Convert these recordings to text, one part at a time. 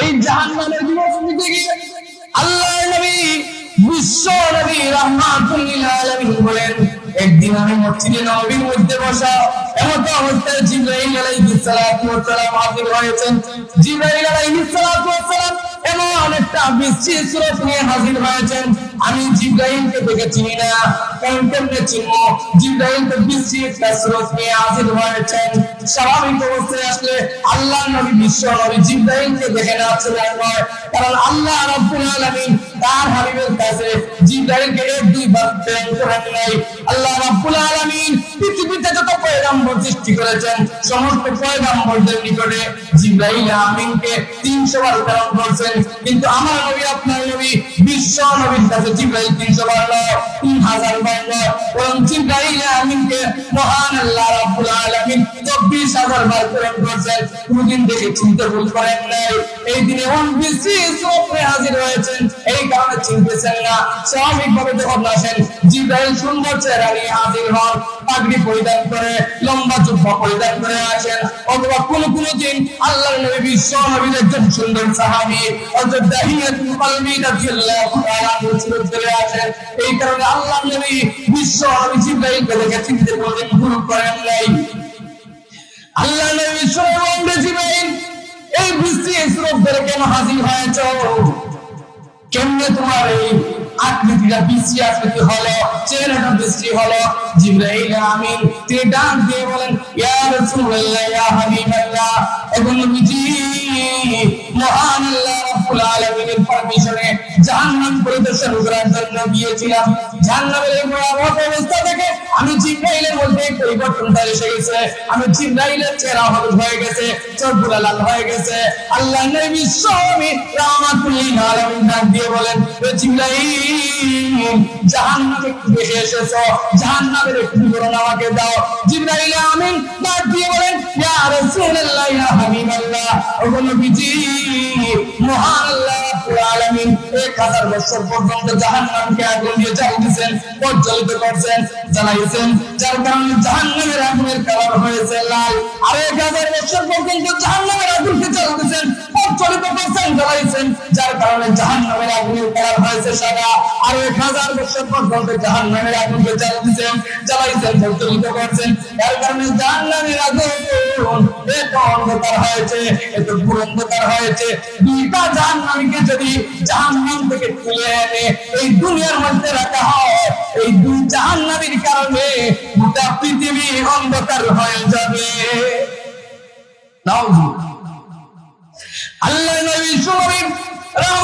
এই জাহান্নামের দিবস দিতে গিয়ে আল্লাহ নবী, বিশ্ব নবী রহমাতুল্লিল আলামিন বলেন, একদিন আমি মসজিদে নবীর মধ্যে বসা এমন অবস্থায় জিব্রাইল আলাইহিস সালাতু ওয়াস সালাম হাজির হয়েছেন। জিব্রাইল আলাইহিস সালাতু ওয়াস সালাম এমন একটা বৃষ্টির স্রোত নিয়ে হাজির হয়েছেন। আমি জিব্রাইলকে দেখে চিনি না। কারণ কেমনে চিনবো? জিব্রাইল তো বৃষ্টির একটা স্রোত নিয়ে হাজির হয়েছেন স্বাভাবিক অবস্থায় আসলে আল্লাহ নবী বিশ্ব নবী জিব্রাইলকে দেখে না আসলে নয় কারণ আল্লাহ রাব্বুল আলামিন তার হাবিবের কাছে জিব্রাইলকে এক দুইবার প্রেরণ করেন নাই আল্লাহ রাব্বুল আলামিন পৃথিবীতে যত পয়গাম্বর সৃষ্টি করেছেন, সমস্ত পয়গাম্বরদের নিকটে জিব্রাইল আমিনকে 300 বার প্রেরণ করেছেন। কিন্তু আমার নবী, আপনার নবী, বিশ্ব নবীর কাছে জিব্রাইল 300 বার নয় 3000 বার নয় বরং জিব্রাইল আমিনকে মহান আল্লাহ রাব্বুল আলামিন 24000 বার প্রেরণ করেছেন। কোনদিন দেখে চিনতে ভুল করেন নাই। এই দিনে ওন বিশ্রী হাজির হয়েছেন। এই কারণে চিনতেছেন না। স্বাভাবিকভাবে যখন আসেন জিব্রাইল সুন্দর চেহারা নিয়ে হাজির হন। পাগড়ি পরিধান করে, লম্বা জুব্বা পরিধান করে আসেন। অথবা কোন কোন দিন আল্লাহর নবী বিশ্ব একজন সুন্দর সাহাবী এই কারণে আল্লাহর নবী বিশ্ব নবী জিব্রাইলকে দেখে চিনতে বলেন ভুল করেন নাই। আল্লাহ নবী জিব্রাইল এই বৃষ্টি স্রোত ধরে কেন হাজির হয়েছ? কেমনে তোমার এই আকৃতিটা বৃষ্টি আকৃতি হলো? চেহারাটা বৃষ্টি হলো, জিব্রাইল আমিন, তিনি ডাক দিয়ে বলেন, ইয়া রাসূলুল্লাহ, ইয়া হাবিবাল্লাহ এবং নবীজি মহান আল্লাহ রাব্বুল আলামিনের পারমিশনে জাহান্নাম পরিদর্শন করার জন্য গিয়েছিলাম। জাহান্নামের এই ভয়াবহ অবস্থা থেকে আমি জিব্রাইলের মধ্যে পরিবর্তনটা এসে গেছে। আমি জিব্রাইলের চেহারা হলুদ হয়ে গেছে, চোখগুলা লাল হয়ে গেছে। আল্লাহ নবী স্বামী রাহমাতুল্লিল আলামিন ডাক দিয়ে বলেন ও জিব্রাইল, জাহান্নামে একটু দেখে এসেছ, জাহান্নামের একটু বিবরণ আমাকে দাও। জিব্রাইল আমিন ডাক দিয়ে বলেন, ইয়া রাসূলুল্লাহ, ইয়া হাবিবাল্লাহ, ও নবীজি, মহান আল্লাহ রাব্বুল আলামিন 1000 বছর পর্যন্ত জাহান্নামকে আগুন দিয়ে জ্বালিয়েছেন প্রজ্বলিত করছেন, জ্বালাইছেন, যার কারণে জাহান্নামের আগুনের কালার হয়েছে লাল। আর 1000 বছর পর্যন্ত জাহান্নামের আগুনকে জ্বালাতেছেন করছেন জ্বালাইছেন যার কারণে জাহান্নামের আগুনের কালার হয়েছে সাদা আর 1000 বছর পর্যন্ত জাহান্নামের আগুনকে জ্বালাতেছেন জ্বালাইছেন প্রজ্বলিত করছেন যার কারণে জাহান্নামের আগুন এত অন্ধকার যদি এই দুনিয়ার মধ্যে রাখা হয়, এই দুই জাহান্নামীর কারণে গোটা পৃথিবী অন্ধকার হয়ে যাবে। নাউজুবিল্লাহ Oh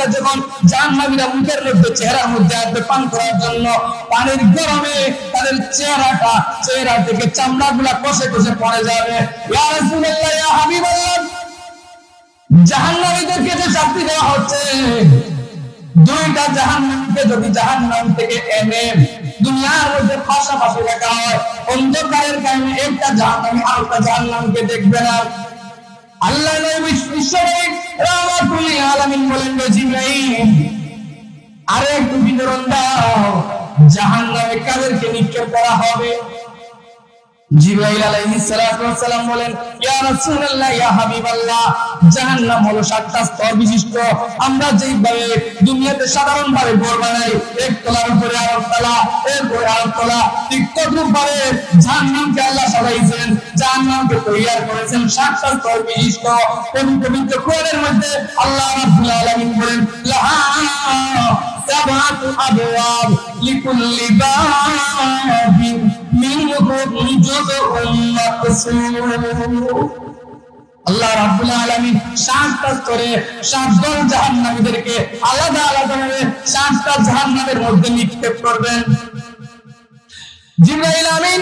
যখন জাহান্নামীরা মুখের মধ্যে চেহারার মধ্যে আসবে পান করার জন্য পানির গরমে তাদের চেহারাটা, চেহারা থেকে চামড়া গুলা কষে কষে পড়ে যাবে। জাহান্নামীদেরকে যে শাস্তি দেওয়া হচ্ছে, দুইটা জাহান্নামকে যদি জাহান্নাম থেকে এনে দুনিয়ার মধ্যে পাশাপাশি রাখা হয়, অন্ধকারের কারণে একটা জাহান্নামী আরেকটা জাহান্নামকে দেখবে না। আল্লাহ নবী আলামিন বলেন জিবরাইল আরে একটু বিবরণ দাও জাহান্নামে কাদেরকে নিক্ষেপ করা হবে? জিবরাইল আলাইহিস বলেন, ইয়া রাসূলুল্লাহ, ইয়া হাবিবাল্লাহ, জাহান্নাম হলো সাতটা স্তর বিশিষ্ট। আমরা যেইভাবে দুনিয়াতে সাধারণ ভাবে ঘর বানাই, এক তলার উপরে আরেক তলা, এরপরে আরেক তলা, ঠিক তদ্রুপ ভাবে জাহান্নামকে আল্লাহ সাজাইছেন, জাহান্নামকে তৈয়ার করেছেন সাতটা স্তর বিশিষ্ট। পবিত্র পবিত্র কোরআনের মধ্যে আল্লাহ রাব্বুল আলামিন বলেন, লাহা আল্লাহ রাব্বুল আলামিন জাহান্নামীদেরকে আলাদা আলাদা ভাবে সাতটা জাহান্নামের মধ্যে নিক্ষেপ করবেন। জিবরাইল আমিন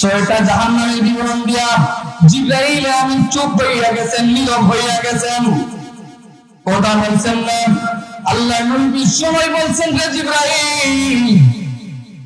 ছয়টা জাহান্নামের বিবরণ দিয়া জিব্রাইল আমি চুপ হইয়া গেছেন, নীরব হইয়া গেছেন। কথা বলছেন না। আল্লাহ নবী সময় বলছেন রে জিব্রাইল।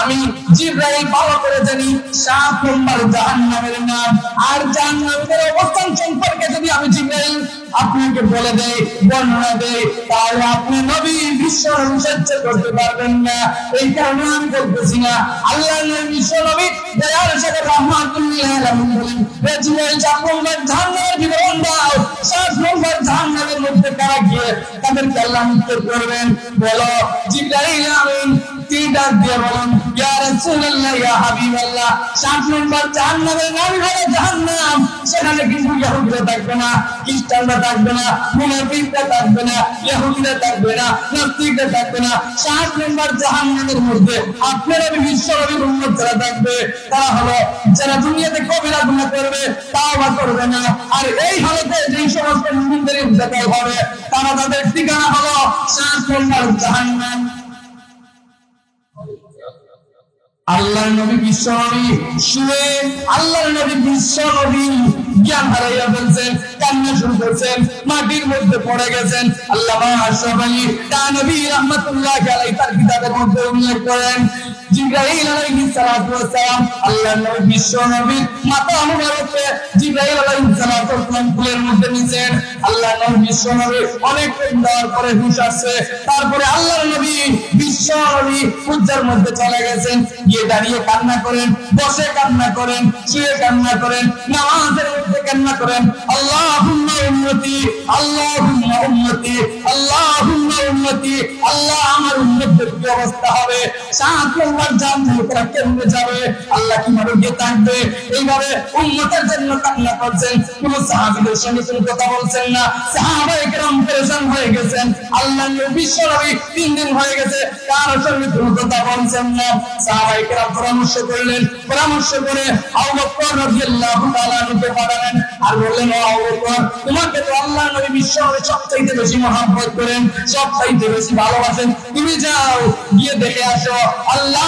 আমি জিব্রাইল ভালো করে জানি, সাত নম্বর জাহান্নামের নাম। আর জাহান্নামের অবস্থান সম্পর্কে যদি আমি জিব্রাইল আপনাকে বলে দেই, বর্ণনা দেই, তাহলে আপনি নবী বিশ্ব সহ্য করতে পারবেন না। এই কারণে আমি বলতেছি না, আল্লাহ বিশ্ব নবী দয়ার সাথে রহমাতুল্লাহ আলামিন বলেন, হে জিব্রাইল, সাত নম্বর জাহান্নামের বিবরণ দাও সাত নম্বর জাহান্নামের মধ্যে কারা গিয়ে তাদেরকে আল্লাহ মুক্ত করবেন? বলো, জিব্রাইল আমিন। তিনি ডাক দিয়ে বলেন, ইয়া রাসূলুল্লাহ, ইয়া হাবিবাল্লাহ। সাত নম্বর জাহান্নামের নাম হলো জাহান্নাম। সেখানে কিন্তু ইহুদিরা থাকবে না, খ্রিস্টানরা থাকবে না, মুনাফিকরা থাকবে না ইহুদিরা থাকবে না, নাস্তিকরা থাকবে না। সাত নম্বর জাহান্নামের মধ্যে আপনারা যারা থাকবে, তারা হলো, যারা দুনিয়াতে কবিরা গুনাহ করবে তাওবা করবে না। আর এই হালতে যেই সমস্ত মুমিনদের হবে, তারা তাদের ঠিকানা হলো সাত নম্বর জাহান্নাম। আল্লাহ নবী বিশ্ব নবী শুয়ে আল্লাহ নবী বিশ্ব নবী জ্ঞান হারাইয়া ফেলছেন, কান্না শুরু করছেন, মাটির মধ্যে পড়ে গেছেন। আল্লাহ আশরাফ আলী তা নবী রহমতুল্লাহ আলাই তার কিতাবের মধ্যে উল্লেখ করেন জিব্রাইল আলাইহিস সালাতু ওয়াস সালাম আল্লাহ নবী বিশ্ব মাথা মুবারকে আলাইহিস সালাতু ওয়াস ফুলের মধ্যে নিছেন। আল্লাহ নবী বিশ্ব নবী অনেক হুঁশ আসছে। তারপরে আল্লাহ নবী বিশ্ব নবী পূজার মধ্যে চলে গেছেন। গিয়ে দাঁড়িয়ে কান্না করেন, বসে কান্না করেন, শুয়ে কান্না করেন, নামাজের মধ্যে কান্না করেন। আল্লাহুম্মা উম্মতি আল্লাহুম্মা উম্মতি আল্লাহুম্মা উম্মতি, আল্লাহ আমার উম্মতের কি অবস্থা হবে? সাত নম্বর জাহান্নামে তারা কেমনে যাবে? আল্লাহ কীভাবে গিয়ে থাকবে? এইভাবে উম্মতের জন্য কান্না করছেন। কোন সাহাবীদের সঙ্গে কোনো কথা বলছেন না। সাহাবায়ে কেরাম হয়ে গেছেন। আল্লাহ তিন দিন হয়ে গেছে। কারোর সঙ্গে কোনো কথা বলছেন না? কেরাম পরামর্শ করলেন। পরামর্শ করে তাআলা পাঠালেন। আর বললেন, ও তোমাকে তো আল্লাহ নবী সবচাইতে বেশি মহব্বত করেন, সবচাইতে বেশি ভালোবাসেন। তুমি যাও, গিয়ে দেখে আসো।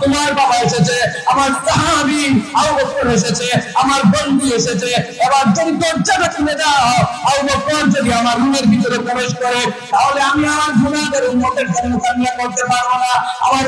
তোমার বাবা এসেছে, আমার সাহাবী এসেছে, আমার বন্ধু এসেছে। এবার যদি দরজাটা খুলে দাও। বকর যদি আমার রুমের ভিতরে প্রবেশ করে, তাহলে আমি আমার গুনাহের উম্মতের জন্য কান্না করতে পারব না। আমার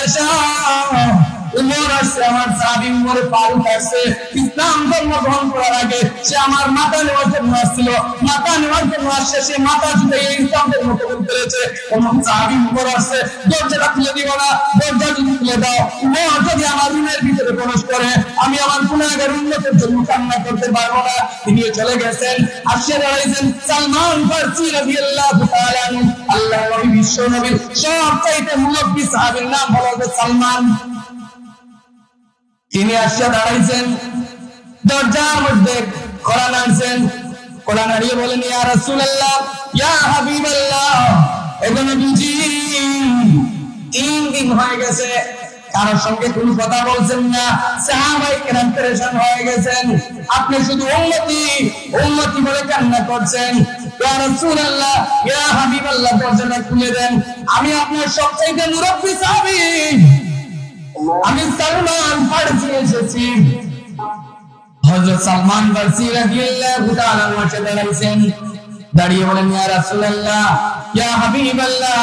আয়েশা উমর আসছে, আমার সাহাবী উমর ফারুক আসছে। ইসলাম ধর্ম গ্রহণ করার আগে সে আমার মাথা নেওয়ার জন্য আসছিল। মাথা নেওয়ার জন্য আসছে, সে মাথা জুড়ে এই ইসলাম ধর্ম কবুল করেছে। এবং সাহাবী উমর আসছে, দরজাটা খুলে দিব না দরজা যদি খুলে দাও। উমর, যদি আমার রুমের ভিতরে প্রবেশ করে, আমি আমার গুণাগার উন্নতের জন্য কান্না করতে পারব না। তিনি চলে গেছেন, আসছে, দাঁড়াইছেন সালমান ফার্সি রাদিয়াল্লাহু আল্লাহ নবী, বিশ্ব নবীর সবচাইতে মুরব্বী সাহাবীর নাম হলো সালমান। তিনি আসছে দাঁড়াইছেন। দরজার মধ্যে কড়া নাড়ছেন। কড়া নাড়িয়ে বলেন, ইয়া বুঝি তিন দিন হয়ে গেছে, কারোর সঙ্গে কোনো কথা বলছেন না। হয়ে গেছেন। আপনি শুধু উন্নতি উন্নতি বলে কান্না করছেন। ইয়া হাবিবাল্লাহ, দরজাটা খুলে দেন। আমি আপনার সবচাইতে মুরব্বী সাহাবী। আমি সালমান ফার্সি এসেছি। হযরত সালমান রাদিয়াল্লাহু তাআলা দাঁড়িয়ে বলেন, ইয়া রাসূলুল্লাহ, ইয়া হাবিবাল্লাহ,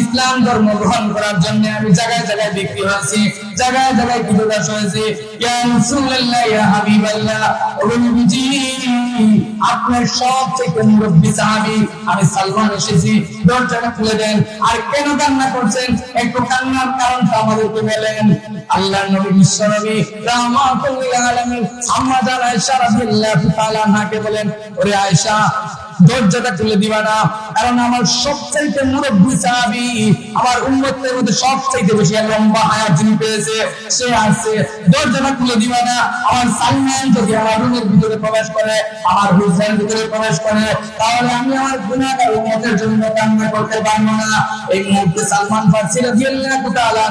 ইসলাম ধর্ম গ্রহণ করার জন্য আমি জায়গায় জায়গায় বিক্রি হয়েছি, জায়গায় জায়গায় কিরদাস হয়েছে। ইয়া রাসূলুল্লাহ, ইয়া হাবিবাল্লাহ, ও নবীজি আর কেন কান্না করছেন? একটু কান্নার কারণটা আমাদেরকে বলেন। আল্লাহ নবী বিশ্ব নবী রাহমাতুল্লিল আলামিন বলেন, ওরে আয়েশা দরজাটা খুলে দিবা না। কারণ আমার সবচাইতে মুরব্বী সাহাবী আমার উম্মতের মধ্যে সবচাইতে বেশি লম্বা হায়াত যিনি পেয়েছে, সে আসছে দরজাটা খুলে দিবা না। আমার সালমান যদি আমার রুমের ভিতরে প্রবেশ করে, আমার হুসেন ভিতরে প্রবেশ করে, তাহলে আমি আমার গুনাহগার উম্মতের জন্য কান্না করতে পারব না। এই মুহূর্তে সালমান ফার্সি রাদিয়াল্লাহু তাআলা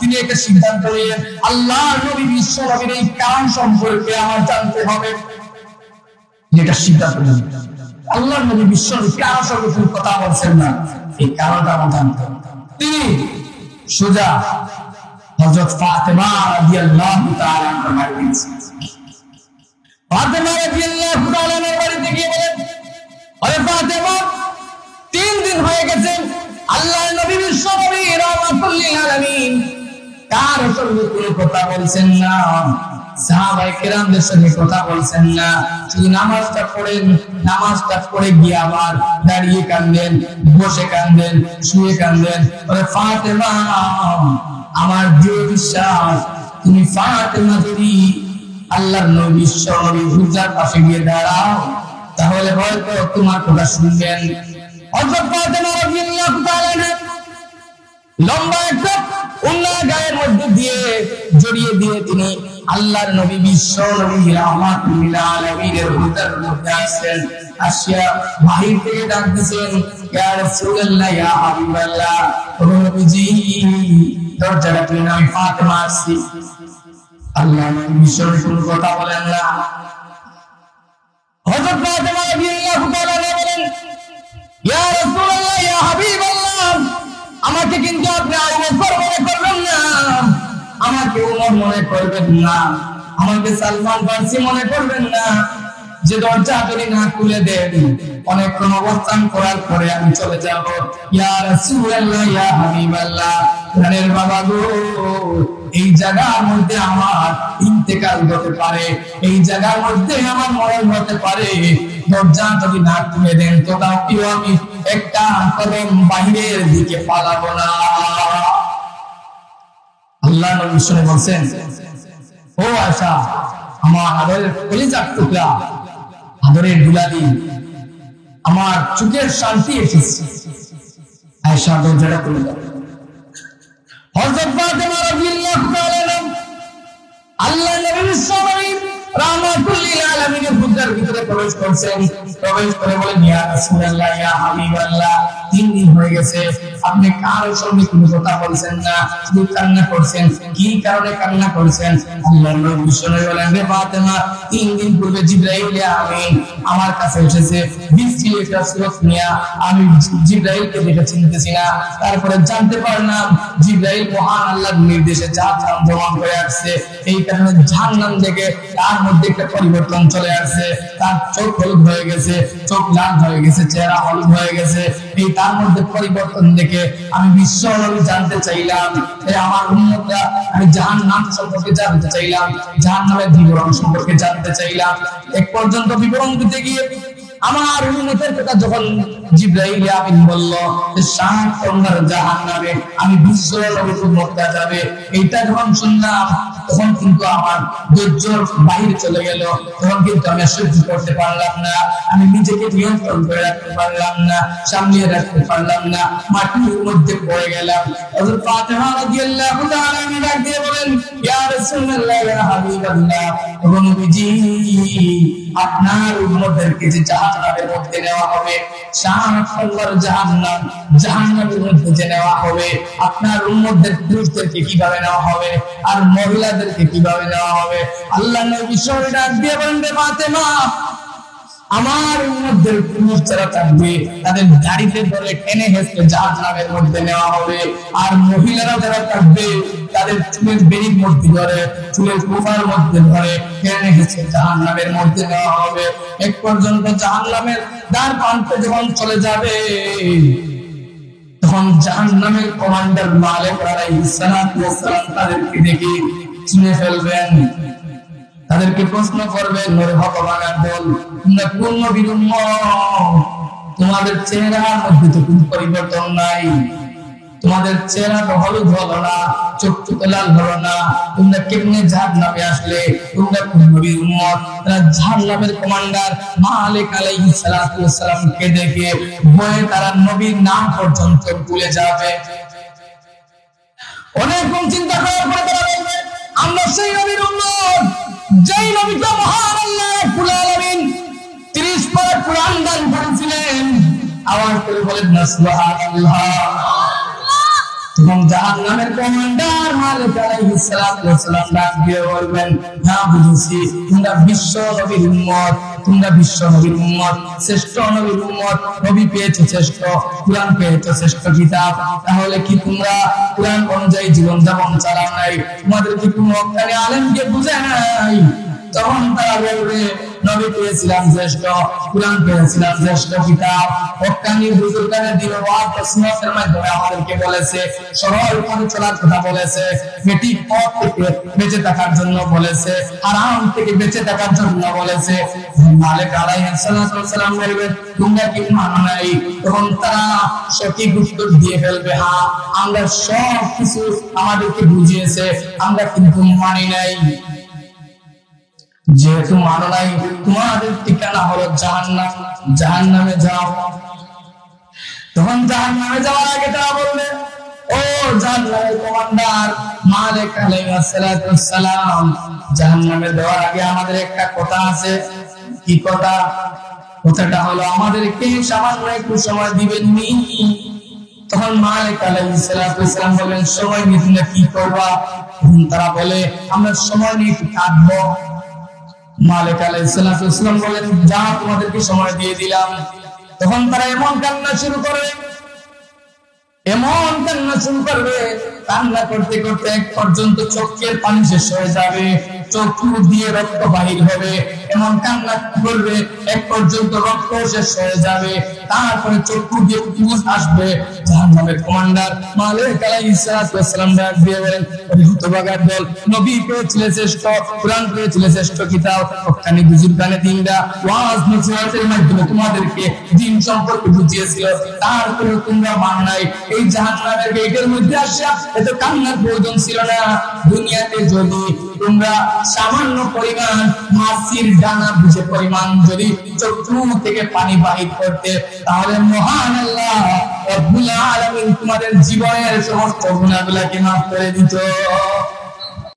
তিনি একটা সিদ্ধান্ত নিলেন আল্লাহ নবী বিশ্ব নবীর এই কারণ সম্পর্কে আমার জানতে হবে। এটা সিদ্ধান্ত নিলেন। আল্লাহ নবী বিশ্ব কারও সঙ্গে কোনো কথা বলছেন না? এই কারণটা তিনি সোজা ফাতেমা তাআলা বাড়ি গেছেন ফাতেমা তাআলা বাড়িতে গিয়ে বলেন আরে ফাতেমা, তিন দিন হয়ে গেছে আল্লাহ নবী বিশ্ব নবী আলামিন কার সঙ্গে কথা বলছেন না। আমার তুমি পাশে গিয়ে দাঁড়াও তাহলে হয়তো তোমার কথা শুনবেন। লম্বা একটা দিয়ে জড়িয়ে দিয়ে তিনি আল্লাহর নবী বিশ্ব থেকে আমাকে কিন্তু আপনি আবু আমাকে মনে করবেন না। আমাকে সালমান ফার্সি মনে করবেন না। যে দরজা না খুলে দেন অবস্থান করার পরে আমি চলে যাব। ইয়া রাসূলুল্লাহ, ইয়া হাবিবাল্লাহ বাবা গো, এই জায়গার মধ্যে আমার ইন্তেকাল হতে পারে, এই জায়গার মধ্যে আমার মরণ হতে পারে। দরজা যদি না খুলে দেন তো তাও আমি একটা কদম বাহিরের দিকে পালাবো না। আল্লাহ নবী শুনে বলছেন, ও আশা আমার আদরের কলিজার টুকরা, আদরের দুলাদি আমার চোখের শান্তি এসেছে। আয়সা দরজাটা খুলে দাও। প্রবেশ করে বলেন তিন দিন হয়ে গেছে আপনি কারোর সঙ্গে কোনো কথা বলছেন না? শুধু কান্না করছেন। কি কারণে কান্না করছেন? তিন দিন পূর্বে জিব্রাইল আমার কাছে এসেছে। নিয়া আমি জিব্রাইলকে দেখে চিনতেছি না। তারপরে জানতে পারলাম, জিব্রাইল মহান নির্দেশে করে আসছে। এই কারণে থেকে তার মধ্যে একটা পরিবর্তন চলে আসছে। তার চোখ হলুদ হয়ে গেছে, চোখ লাল হয়ে গেছে, চেহারা হলুদ হয়ে গেছে। এই তার মধ্যে পরিবর্তন দেখে থেকে আমি বিশ্ব জানতে চাইলাম আমার উম্মতরা, আমি জাহান নাম সম্পর্কে জানতে চাইলাম জাহান নামের বিবরণ সম্পর্কে জানতে চাইলাম। এক পর্যন্ত বিবরণ দিতে গিয়ে আমার উন্নতের কথা যখন জিব্রাহিম আমিন আমি বিশ্ব যাবে। এইটা যখন শুনলাম তখন কিন্তু আমার ধৈর্য বাহির চলে গেল। তখন কিন্তু আমি সহ্য করতে পারলাম না। আমি নিজেকে নিয়ন্ত্রণ করে রাখতে পারলাম না, সামলিয়ে রাখতে পারলাম না, মাটির মধ্যে পড়ে গেলাম। আপনার নেওয়া হবে আপনার পুরুষদেরকে কীভাবে নেওয়া হবে, আর মহিলাদেরকে কীভাবে নেওয়া হবে? আল্লাহ নবী শরীর ডাক দিয়ে বলেন, রে ফাতেমা, আমার পুরুষ যারা থাকবে, তাদের গাড়িতে ধরে টেনে হেসে জাহান্নামের মধ্যে নেওয়া হবে। আর মহিলারা যারা থাকবে, তাদের চুলের বেরির মধ্যে ধরে, চুলের কুফার মধ্যে ধরে টেনে হেসে জাহান্নামের মধ্যে নেওয়া হবে। এক পর্যন্ত জাহান্নামের দ্বার প্রান্তে যখন চলে যাবে, তখন জাহান্নামের কমান্ডার মালিক আলাইহিস সালাম তাদেরকে দেখে চিনে ফেলবেন। তাদেরকে প্রশ্ন করবেন, ওরে ভগবানের দল তোমরা কোন নবীর তোমাদের চেহারার মধ্যে তো কোনো পরিবর্তন নাই। তোমাদের চেহারা তো হলুদ হলো না, চোখ চোখ লাল হলো না। তোমরা কেমনে ঝাড় নামে আসলে? তোমরা নবীর উম্মত? তারা ঝাড় নামের কমান্ডার মালিক আলাইহিস সালাতু দেখে ভয়ে তারা নবীর নাম পর্যন্ত ভুলে যাবে। অনেকক্ষণ চিন্তা করার পরে তারা বলবে আমরা সেই নবীর উম্মত, যেই নবীটা মহান আল্লাহ আলামিন। 30 পারা কোরআন দান করেছিলেন। আওয়াজ করে বলেন না সুবহানাল্লাহ জাহান্নামের কমান্ডার মালিক বলবেন বুঝেছি, তোমরা বিশ্ব নবীর তোমরা বিশ্ব নবীর শ্রেষ্ঠ নবীর উম্মত, নবী পেয়েছ শ্রেষ্ঠ, কোরআন পেয়েছ শ্রেষ্ঠ কিতাব, তাহলে কি তোমরা কোরআন অনুযায়ী জীবন যাপন চালাও নাই? তোমাদের কি কোনো আলেমকে বুঝে নাই? তখন তারা বলবে নবী পেয়েছিলাম শ্রেষ্ঠ কোরআন পেয়েছিলাম শ্রেষ্ঠ কিতাব। হকানি বুজুর্গানের দিন ওয়াজ মাধ্যমে আমাদেরকে বলেছে, সরল পথে চলার কথা বলেছে বেটি পথ থেকে বেঁচে থাকার জন্য বলেছে আরাম থেকে বেঁচে থাকার জন্য বলেছে। মালিক আলাইহিস সালাম বলবেন তোমরা কি মানো নাই তখন তারা সঠিক উত্তর দিয়ে ফেলবে হ্যাঁ আমরা সব কিছু আমাদেরকে বুঝিয়েছে, আমরা কিন্তু মানি নাই। যেহেতু মানো নাই, তোমাদের ঠিকানা হলো জাহান্নাম। জাহান্নামে যাও। তখন জাহান্নামে যাওয়ার আগে তারা বলবে ও জাহান্নামের কমান্ডার, মালিক আলাইহিস সালাম, জাহান্নামে আগে আমাদের একটা কথা আছে। কি কথা? কথাটা হলো সামান্য একটু সময় দিবেন নি। তখন মালিক বলেন সময় তোমরা কি করবা? তখন তারা বলে, আমরা সময় নিয়ে কাটবো মালিক আলাইসালাম বলেন, যা তোমাদেরকে সময় দিয়ে দিলাম। তখন তারা এমন কান্না শুরু করে, এমন কান্না শুরু করবে, কান্না করতে করতে এক পর্যন্ত চোখের পানি শেষ হয়ে যাবে। চোখ দিয়ে রক্ত বাহির হবে। এমন কান্না করবে, এক পর্যন্ত রক্ত শেষ হয়ে যাবে। তারপরে চক্ষু দিয়ে উঠে আসবে। জাহান্নামের কমান্ডার মালিক আলাইহিস ডাক দিয়ে বলেন দল, নবী শ্রেষ্ঠ শ্রেষ্ঠ কিতাব, ওখানে দিনরা ওয়াজ নসিহতের মাধ্যমে তোমাদেরকে দিন সম্পর্কে বুঝিয়েছিল। তারপরে তোমরা এই জাহান্নামের গেটের মধ্যে এত কান্নার প্রয়োজন ছিল না। দুনিয়াতে যদি তোমরা সামান্য পরিমাণ মাছির ডানা বুঝে পরিমাণ যদি চক্ষু থেকে পানি বাহির করতে, তাহলে মহান আল্লাহ তোমাদের জীবনের সমস্ত গুনাহগুলোকে মাফ করে দিত।